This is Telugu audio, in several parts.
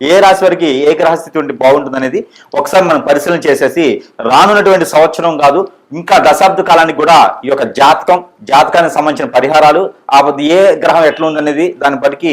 ఏ రాశి వారికి ఏ గ్రహస్థితి ఉంటే బాగుంటుంది అనేది ఒకసారి మనం పరిశీలన చేసేసి రానున్నటువంటి సంవత్సరం కాదు ఇంకా దశాబ్ద కాలానికి కూడా ఈ యొక్క జాతకం జాతకానికి సంబంధించిన పరిహారాలు ఆ ఏ గ్రహం ఎట్లా ఉందనేది దాన్ని బట్టి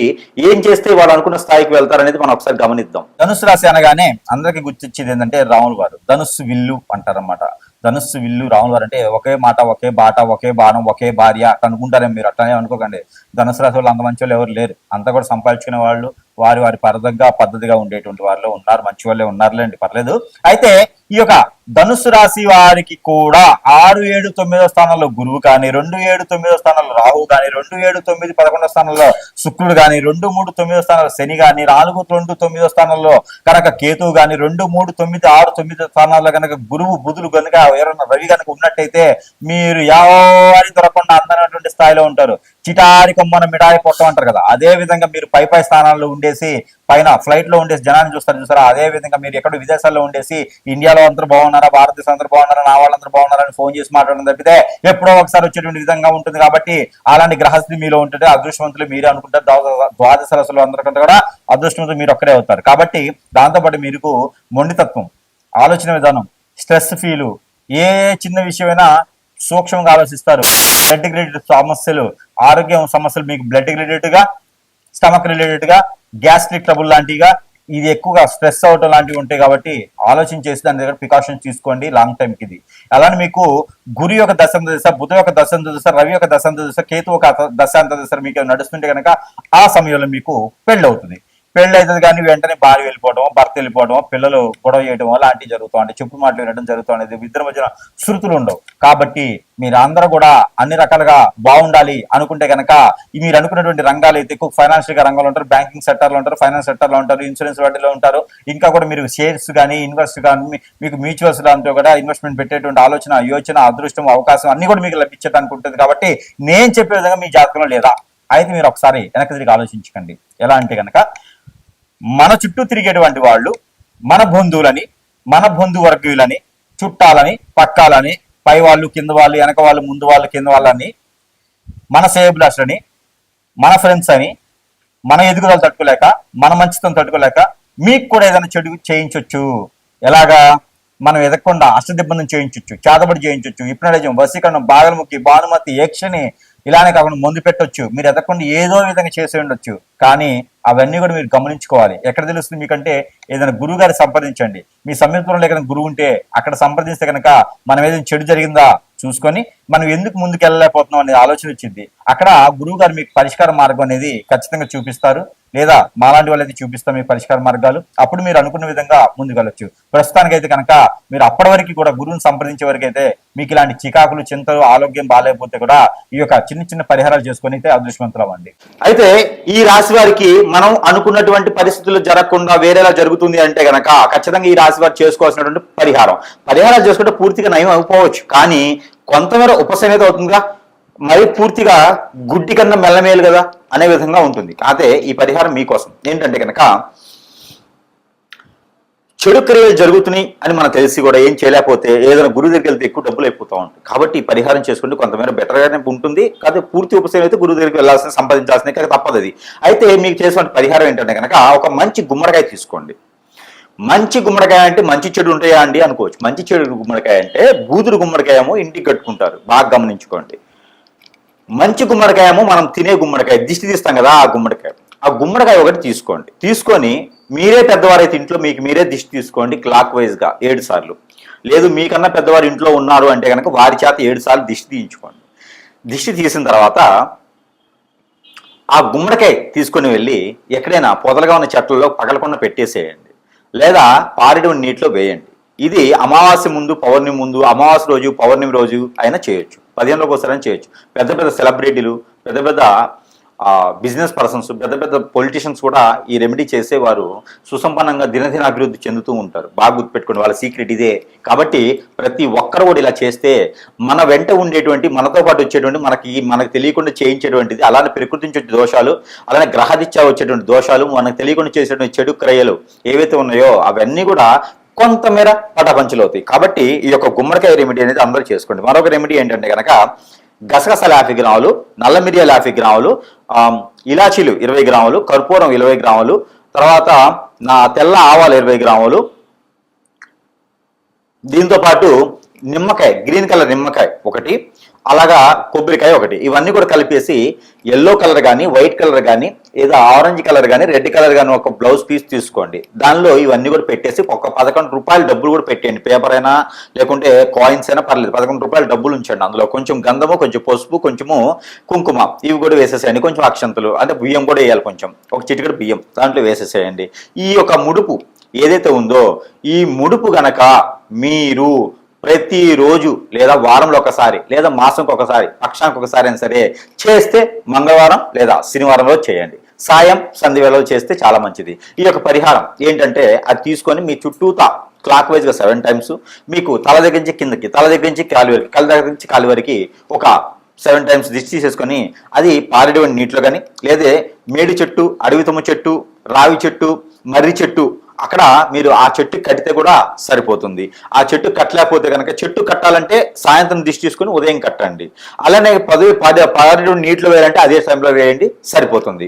ఏం చేస్తే వాళ్ళు అనుకున్న స్థాయికి వెళ్తారనేది మనం ఒకసారి గమనిద్దాం. ధనుసు రాశి అనగానే అందరికీ గుర్తించేది ఏంటంటే రాములు వారు ధనుస్సు విల్లు అంటారన్నమాట. ధనుస్సు విల్లు రాములు వారు అంటే ఒకే మాట ఒకే బాట ఒకే బాణం ఒకే భార్య అట్లా అనుకుంటారేమో మీరు అట్లనే అనుకోకండి. ధనుసు రాశి వాళ్ళు అంత మంచి వాళ్ళు ఎవరు లేరు. అంతా కూడా సంపాదించుకునే వాళ్ళు వారి వారి పరదంగా పద్ధతిగా ఉండేటువంటి వారిలో ఉన్నారు మంచి వాళ్ళే ఉన్నారులేండి పర్లేదు. అయితే ఈ యొక్క ధనుసు రాశి వారికి కూడా ఆరు ఏడు తొమ్మిదో స్థానంలో గురువు కానీ రెండు ఏడు తొమ్మిదో స్థానంలో రాహు కానీ రెండు ఏడు తొమ్మిది పదకొండో స్థానంలో శుక్రుడు కానీ రెండు మూడు తొమ్మిదో స్థానంలో శని కానీ నాలుగు రెండు తొమ్మిదో స్థానంలో కనుక కేతువు కానీ రెండు మూడు తొమ్మిది ఆరు తొమ్మిది స్థానాల్లో కనుక గురువు బుధులు కనుక ఎవరైనా రవి కనుక ఉన్నట్టయితే మీరు ఎవరి దొరకకుండా అందనటువంటి స్థాయిలో ఉంటారు. చిటారి కొమ్మన మిఠాయి పొట్టం అంటారు కదా. అదే విధంగా మీరు పై పై స్థానాల్లో ఉండేసి పైన ఫ్లైట్లో ఉండేసి జనాన్ని చూస్తారు చూసారా? అదే విధంగా మీరు ఎక్కడ విదేశాల్లో ఉండేసి ఇండియాలో అందరూ బాగున్నారా? భారతదేశం అందరూ బాగున్నారా? నా వాళ్ళందరూ బాగున్నారా? అని ఫోన్ చేసి మాట్లాడడం తప్పితే ఎప్పుడో ఒకసారి వచ్చేటువంటి విధంగా ఉంటుంది కాబట్టి అలాంటి గ్రహస్థితి మీలో ఉంటుంటే అదృష్టవంతులు మీరే అనుకుంటారు. ద్వాదశ- ద్వాదశ అందరికంటే కూడా అదృష్టవంతులు మీరు ఒక్కడే అవుతారు. కాబట్టి దాంతోపాటు మీకు మొండితత్వం ఆలోచన విధానం స్ట్రెస్ ఫీలు ఏ చిన్న విషయమైనా సూక్ష్మంగా ఆలోచిస్తారు. బ్లడ్ రిలేటెడ్ సమస్యలు ఆరోగ్యం సమస్యలు మీకు బ్లడ్ రిలేటెడ్గా స్టమక్ రిలేటెడ్గా గ్యాస్ట్రిక్ ట్రబుల్ లాంటివిగా ఇది ఎక్కువగా స్ట్రెస్ అవటం లాంటివి ఉంటాయి కాబట్టి ఆలోచన చేసి దాని దగ్గర ప్రికాషన్స్ తీసుకోండి లాంగ్ టైంకి ఇది అలానే మీకు గురి యొక్క దశాంత దశ బుధ యొక్క దశాంత దశ రవి యొక్క దశాంత దశ కేతు ఒక దశాంత దశ మీకు నడుస్తుంటే కనుక ఆ సమయంలో మీకు పెళ్ళి అవుతుంది పెళ్ళి అవుతుంది కానీ వెంటనే భార్య వెళ్ళిపోవడం భర్త వెళ్ళిపోవడం పిల్లలు గొడవ చేయడం లాంటివి జరుగుతూ ఉంటాయి చెప్పు మాటలు వినడం జరుగుతూ ఉండేది ఇద్దరి మధ్యన శృతులు ఉండవు. కాబట్టి మీరు అందరూ కూడా అన్ని రకాలుగా బాగుండాలి అనుకుంటే కనుక మీరు అనుకున్నటువంటి రంగాలు అయితే ఎక్కువ ఫైనాన్షియల్గా రంగంలో ఉంటారు బ్యాంకింగ్ సెక్టర్లో ఉంటారు ఫైనాన్స్ సెక్టర్లో ఉంటారు ఇన్సూరెన్స్ వాటిలో ఉంటారు. ఇంకా కూడా మీరు షేర్స్ కానీ ఇన్వెస్ట్ కానీ మీకు మ్యూచువల్స్ లాంటివి కూడా ఇన్వెస్ట్మెంట్ పెట్టేటువంటి ఆలోచన యోచన అదృష్టం అవకాశం అన్ని కూడా మీకు లభించడానికి ఉంటుంది కాబట్టి నేను చెప్పే విధంగా మీ జాతకంలో లేదా? అయితే మీరు ఒకసారి వెనక్కి తిరిగి ఆలోచించకండి. ఎలా అంటే కనుక మన చుట్టూ తిరిగేటువంటి వాళ్ళు మన బంధువులని మన బంధువర్గీయులని చుట్టాలని పక్కాలని పై వాళ్ళు కింద వాళ్ళు వెనక వాళ్ళు ముందు వాళ్ళు కింద వాళ్ళని మన సేవబ్లాస్లని మన ఫ్రెండ్స్ అని మన ఎదుగుదల తట్టుకోలేక మన మంచితనం తట్టుకోలేక మీకు కూడా ఏదైనా చెడు చేయించవచ్చు ఎలాగా? మనం ఎదగకుండా అష్టదిబ్బందం చేయించవచ్చు చేతబడి చేయించవచ్చు హిప్నటిజం వసీకరణం బాగలముఖి భానుమతి యక్షని ఇలానే కాకుండా మందు పెట్టొచ్చు. మీరు ఎదగకుండా ఏదో విధంగా చేసి ఉండొచ్చు. కానీ అవన్నీ కూడా మీరు గమనించుకోవాలి. ఎక్కడ తెలుస్తుంది మీకంటే ఏదైనా గురువు గారి సంప్రదించండి. మీ సమీపంలో ఏదైనా గురువు ఉంటే అక్కడ సంప్రదిస్తే కనుక మనం ఏదైనా చెడు జరిగిందా చూసుకొని మనం ఎందుకు ముందుకు వెళ్ళలేకపోతున్నాం అనే ఆలోచన వచ్చింది. అక్కడ గురువు గారు మీకు పరిష్కార మార్గం అనేది ఖచ్చితంగా చూపిస్తారు. లేదా మాలాంటి వాళ్ళైతే చూపిస్తాం మీ పరిష్కార మార్గాలు. అప్పుడు మీరు అనుకున్న విధంగా ముందుకు ప్రస్తుతానికి ప్రస్తుతానికైతే కనుక మీరు అప్పటి వరకు కూడా గురువుని సంప్రదించే వరకు అయితే మీకు ఇలాంటి చికాకులు చింతలు ఆరోగ్యం బాగాలేకపోతే కూడా ఈ యొక్క చిన్న చిన్న పరిహారాలు చేసుకొని అయితే అదృష్టవంతులు అవ్వండి. అయితే ఈ రాశి వారికి మనం అనుకున్నటువంటి పరిస్థితులు జరగకుండా వేరేలా జరుగుతుంది అంటే గనక ఖచ్చితంగా ఈ రాశి వారు చేసుకోవాల్సినటువంటి పరిహారం. పరిహారాలు చేసుకుంటే పూర్తిగా నయం అయిపోవచ్చు. కానీ కొంతమేర ఉపశమేత అవుతుందిగా? మరి పూర్తిగా గుడ్డి కన్నా మెల్లమేలు కదా? అనే విధంగా ఉంటుంది. కాకపోతే ఈ పరిహారం మీకోసం. ఏంటంటే కనుక చెడు క్రియలు జరుగుతున్నాయి అని మనకు తెలిసి కూడా ఏం చేయలేకపోతే ఏదైనా గురువు దగ్గరికి వెళ్తే ఎక్కువ డబ్బులు అయిపోతూ ఉంటుంది కాబట్టి ఈ పరిహారం చేసుకుంటే కొంతమేర బెటర్గానే ఉంటుంది. కాదు పూర్తి ఉపశమనం అయితే గురువు దగ్గరికి వెళ్ళాల్సిన సంపాదించాల్సిన తప్పదు అది. అయితే మీకు చేసిన పరిహారం ఏంటంటే కనుక ఒక మంచి గుమ్మడికాయ తీసుకోండి. మంచి గుమ్మడికాయ అంటే మంచి చెడు ఉంటాయా అండి అనుకోవచ్చు. మంచి చెడు గుమ్మడికాయ అంటే బూదురు గుమ్మడికాయమో ఇంటికి కట్టుకుంటారు. బాగా గమనించుకోండి. మంచి గుమ్మడికాయ ఏమో మనం తినే గుమ్మడికాయ దిష్టి తీస్తాం కదా ఆ గుమ్మడికాయ. ఆ గుమ్మడికాయ ఒకటి తీసుకోండి. తీసుకొని మీరే పెద్దవారైతే ఇంట్లో మీకు మీరే దిష్టి తీసుకోండి క్లాక్ వైజ్గా ఏడు సార్లు. లేదు మీకన్నా పెద్దవారు ఇంట్లో ఉన్నారు అంటే కనుక వారి చేత ఏడు సార్లు దిష్టి తీయించుకోండి. దిష్టి తీసిన తర్వాత ఆ గుమ్మడికాయ తీసుకొని వెళ్ళి ఎక్కడైనా పొదలుగా ఉన్న చెట్లలో పగలకుండా పెట్టేసేయండి. లేదా పారిన నీటిలో వేయండి. ఇది అమావాస్య ముందు పౌర్ణమి ముందు అమావాస్య రోజు పౌర్ణమి రోజు అయినా చేయొచ్చు. పదిహేనులోకి ఒకసారి చేయొచ్చు. పెద్ద పెద్ద సెలబ్రిటీలు పెద్ద పెద్ద బిజినెస్ పర్సన్స్ పెద్ద పెద్ద పొలిటీషియన్స్ కూడా ఈ రెమెడీ చేసేవారు సుసంపన్నంగా దినదిన అభివృద్ధి చెందుతూ ఉంటారు. బాగా గుర్తుపెట్టుకోండి వాళ్ళ సీక్రెట్ ఇదే. కాబట్టి ప్రతి ఒక్కరు కూడా ఇలా చేస్తే మన వెంట ఉండేటువంటి మనతో పాటు వచ్చేటువంటి మనకి మనకు తెలియకుండా చేయించేటువంటిది అలానే ప్రకృతి నుంచి వచ్చే దోషాలు అలానే గ్రహదిత్యా వచ్చేటువంటి దోషాలు మనకు తెలియకుండా చేసేటువంటి చెడు క్రయలు ఏవైతే ఉన్నాయో అవన్నీ కూడా కొంతమేర పటపంచలు అవుతాయి కాబట్టి ఈ యొక్క గుమ్మడికాయ రెమెడీ అనేది అందరూ చేసుకోండి. మరొక రెమెడీ ఏంటంటే కనుక గసగసాల యాభై గ్రాములు నల్ల మిరియాల యాభై గ్రాములు ఇలాచీలు ఇరవై గ్రాములు కర్పూరం ఇరవై గ్రాములు తర్వాత నా తెల్ల ఆవాలు ఇరవై గ్రాములు. దీంతో పాటు నిమ్మకాయ గ్రీన్ కలర్ నిమ్మకాయ ఒకటి అలాగా కొబ్బరికాయ ఒకటి. ఇవన్నీ కూడా కలిపేసి ఎల్లో కలర్ కానీ వైట్ కలర్ కానీ ఏదో ఆరెంజ్ కలర్ కానీ రెడ్ కలర్ కానీ ఒక బ్లౌజ్ పీస్ తీసుకోండి. దానిలో ఇవన్నీ కూడా పెట్టేసి ఒక పదకొండు రూపాయలు డబ్బులు కూడా పెట్టేయండి. పేపర్ అయినా లేకుంటే కాయిన్స్ అయినా పర్లేదు. పదకొండు రూపాయలు డబ్బులు ఉంచండి. అందులో కొంచెం గంధము కొంచెం పసుపు కొంచెము కుంకుమ ఇవి కూడా వేసేసేయండి. కొంచెం అక్షంతలు అంటే బియ్యం కూడా వేయాలి కొంచెం. ఒక చిటికెడు బియ్యం దాంట్లో వేసేసేయండి. ఈ యొక్క ముడుపు ఏదైతే ఉందో ఈ ముడుపు గనక మీరు ప్రతిరోజు లేదా వారంలో ఒకసారి లేదా మాసంకి ఒకసారి పక్షానికి ఒకసారి అయినా సరే చేస్తే మంగళవారం లేదా శనివారంలో చేయండి. సాయం సంధివేళలో చేస్తే చాలా మంచిది. ఈ యొక్క పరిహారం ఏంటంటే అది తీసుకొని మీ చుట్టూతా క్లాక్ వైజ్గా సెవెన్ టైమ్స్ మీకు తల దగ్గర నుంచి కిందకి తల దగ్గర నుంచి కాలి వరకు కళ్ళ దగ్గర నుంచి కాలి వరకు ఒక సెవెన్ టైమ్స్ దిష్టి తీసేసుకొని అది పారేటువంటి నీటిలో కానీ లేదా మేడి చెట్టు అడవి తుమ్మ చెట్టు రావి చెట్టు మర్రి చెట్టు అక్కడ మీరు ఆ చెట్టు కట్టితే కూడా సరిపోతుంది. ఆ చెట్టు కట్టలేకపోతే కనుక చెట్టు కట్టాలంటే సాయంత్రం దిష్టి తీసుకుని ఉదయం కట్టండి. అలానే పదవి పది పారేటువంటి నీటిలో వేయాలంటే అదే సమయంలో వేయండి సరిపోతుంది.